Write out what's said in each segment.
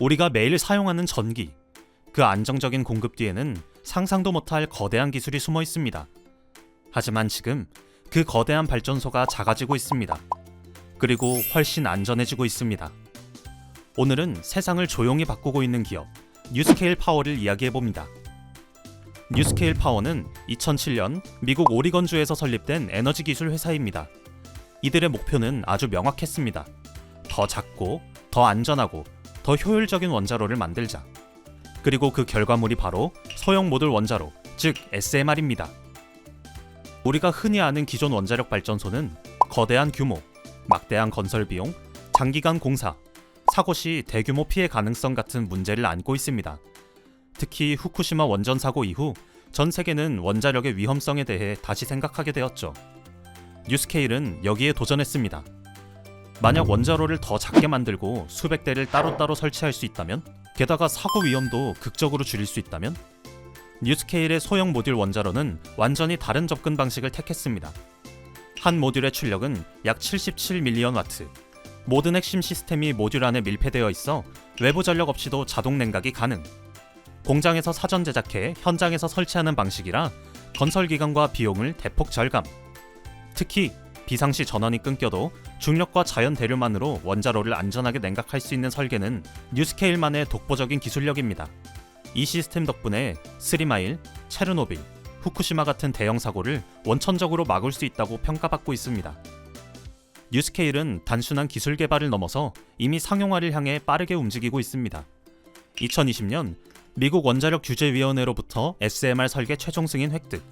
우리가 매일 사용하는 전기, 그 안정적인 공급 뒤에는 상상도 못할 거대한 기술이 숨어 있습니다. 하지만 지금 그 거대한 발전소가 작아지고 있습니다. 그리고 훨씬 안전해지고 있습니다. 오늘은 세상을 조용히 바꾸고 있는 기업 뉴스케일 파워를 이야기해 봅니다. 뉴스케일 파워는 2007년 미국 오리건주에서 설립된 에너지 기술 회사입니다. 이들의 목표는 아주 명확했습니다. 더 작고 더 안전하고 더 효율적인 원자로를 만들자. 그리고 그 결과물이 바로 소형 모듈 원자로, 즉 SMR입니다. 우리가 흔히 아는 기존 원자력 발전소는 거대한 규모, 막대한 건설 비용, 장기간 공사, 사고 시 대규모 피해 가능성 같은 문제를 안고 있습니다. 특히 후쿠시마 원전 사고 이후 전 세계는 원자력의 위험성에 대해 다시 생각하게 되었죠. 뉴스케일은 여기에 도전했습니다. 만약 원자로를 더 작게 만들고 수백 대를 따로따로 설치할 수 있다면, 게다가 사고 위험도 극적으로 줄일 수 있다면, 뉴스케일의 소형 모듈 원자로는 완전히 다른 접근 방식을 택했습니다. 한 모듈의 출력은 약 77밀리언 와트. 모든 핵심 시스템이 모듈 안에 밀폐되어 있어 외부 전력 없이도 자동 냉각이 가능. 공장에서 사전 제작해 현장에서 설치하는 방식이라 건설 기간과 비용을 대폭 절감. 특히 비상시 전원이 끊겨도 중력과 자연 대류만으로 원자로를 안전하게 냉각할 수 있는 설계는 뉴스케일만의 독보적인 기술력입니다. 이 시스템 덕분에 스리마일, 체르노빌, 후쿠시마 같은 대형 사고를 원천적으로 막을 수 있다고 평가받고 있습니다. 뉴스케일은 단순한 기술 개발을 넘어서 이미 상용화를 향해 빠르게 움직이고 있습니다. 2020년 미국 원자력 규제위원회로부터 SMR 설계 최종 승인 획득,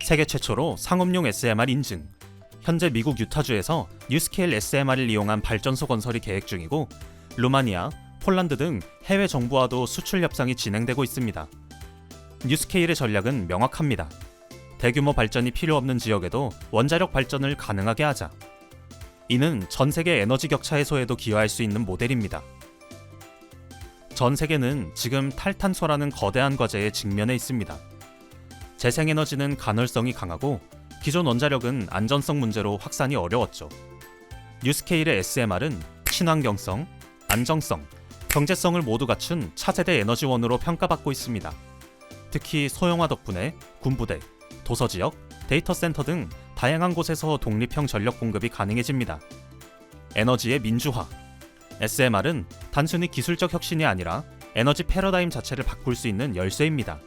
세계 최초로 상업용 SMR 인증, 현재 미국 유타주에서 뉴스케일 SMR을 이용한 발전소 건설이 계획 중이고 루마니아, 폴란드 등 해외 정부와도 수출 협상이 진행되고 있습니다. 뉴스케일의 전략은 명확합니다. 대규모 발전이 필요 없는 지역에도 원자력 발전을 가능하게 하자. 이는 전 세계 에너지 격차 해소에도 기여할 수 있는 모델입니다. 전 세계는 지금 탈탄소라는 거대한 과제에 직면해 있습니다. 재생에너지는 간헐성이 강하고 기존 원자력은 안전성 문제로 확산이 어려웠죠. 뉴스케일의 SMR은 친환경성, 안정성, 경제성을 모두 갖춘 차세대 에너지원으로 평가받고 있습니다. 특히 소형화 덕분에 군부대, 도서 지역, 데이터 센터 등 다양한 곳에서 독립형 전력 공급이 가능해집니다. 에너지의 민주화. SMR은 단순히 기술적 혁신이 아니라 에너지 패러다임 자체를 바꿀 수 있는 열쇠입니다.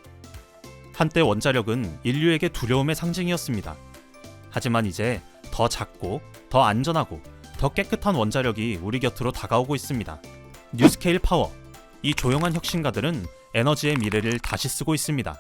한때 원자력은 인류에게 두려움의 상징이었습니다. 하지만 이제 더 작고 더 안전하고 더 깨끗한 원자력이 우리 곁으로 다가오고 있습니다. 뉴스케일 파워. 이 조용한 혁신가들은 에너지의 미래를 다시 쓰고 있습니다.